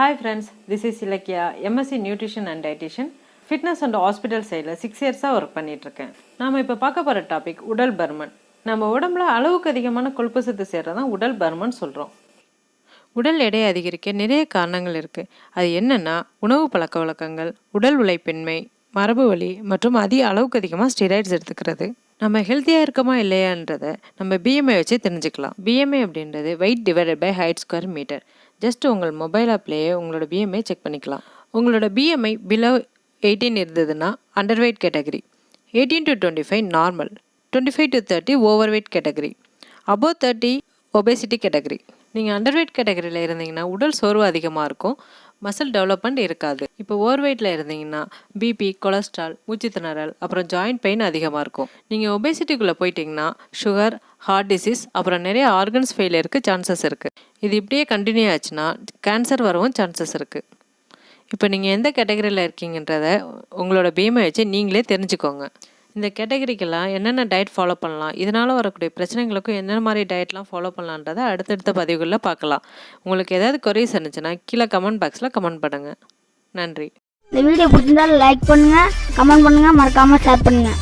Hi friends this is Ilakkiya MSc nutrition and dietitian fitness and hospital சைடில் six இயர்ஸாக work பண்ணிகிட்ருக்கேன் நாம் இப்போ பார்க்க போகிற டாபிக் உடல் பர்மன். நம்ம உடம்புல அளவுக்கு அதிகமான கொழுப்பு சத்து சேர்றது தான் உடல் பர்மன் சொல்கிறோம் உடல் எடை அதிகரிக்க நிறைய காரணங்கள் இருக்குது அது என்னென்னா உணவு பழக்க வழக்கங்கள் உடல் உழைப்பின்மை மரபு வலி மற்றும் அதிக அளவுக்கு அதிகமாக ஸ்டெராய்ட்ஸ் எடுத்துக்கிறது. நம்ம ஹெல்த்தியாக இருக்கோமா இல்லையான்றதை நம்ம பிஎம்ஐ வச்சு தெரிஞ்சுக்கலாம். பிஎம்ஐ அப்படின்றது weight divided by height square metre just உங்கள் மொபைல் ஆப்லேயே உங்களோட பிஎம்ஐ செக் பண்ணிக்கலாம். உங்களோட பிஎம்ஐ பிலோ எயிட்டீன் இருந்ததுன்னா underweight category eighteen to twenty five normal twenty five to thirty overweight category above thirty obesity category நீங்கள் under wait கேட்டகரியில் இருந்தீங்கன்னா உடல் சோர்வு அதிகமாக இருக்கும். மசில் டெவலப்மெண்ட் இருக்காது. இப்போ ஓவர் வெயிட்டில் இருந்தீங்கன்னா பிபி கொலஸ்ட்ரால் மூச்சுத்திணறல் அப்புறம் ஜாயிண்ட் பெயின் அதிகமாக இருக்கும். நீங்கள் ஒபேசிட்டிக்குள்ளே போயிட்டீங்கன்னா சுகர் ஹார்ட் டிசீஸ் அப்புறம் நிறைய ஆர்கன்ஸ் ஃபெயிலியருக்கு சான்சஸ் இருக்குது இது இப்படியே கண்டினியூ ஆச்சுன்னா கேன்சர் வரவும் சான்சஸ் இருக்குது இப்போ நீங்கள் எந்த கேட்டகரியில் இருக்கீங்கன்றத உங்களோட பீமை வச்சு நீங்களே தெரிஞ்சுக்கோங்க. இந்த கேட்டகரிக்கெல்லாம் என்னென்ன டயட் ஃபாலோ பண்ணலாம்? இதனால் வரக்கூடிய பிரச்சனைகளுக்கும் என்னென்ன மாதிரி டயட்லாம் ஃபாலோ பண்ணலான்றதை அடுத்தடுத்த பதிவுகளில் பார்க்கலாம். உங்களுக்கு ஏதாவது கொரிஸ் இருந்துச்சுன்னா கீழே கமெண்ட் பாக்ஸில் கமெண்ட் பண்ணுங்கள் நன்றி. இந்த வீடியோ பிடிச்சிருந்தா லைக் பண்ணுங்கள் கமெண்ட் பண்ணுங்கள் மறக்காமல் ஷேர் பண்ணுங்கள்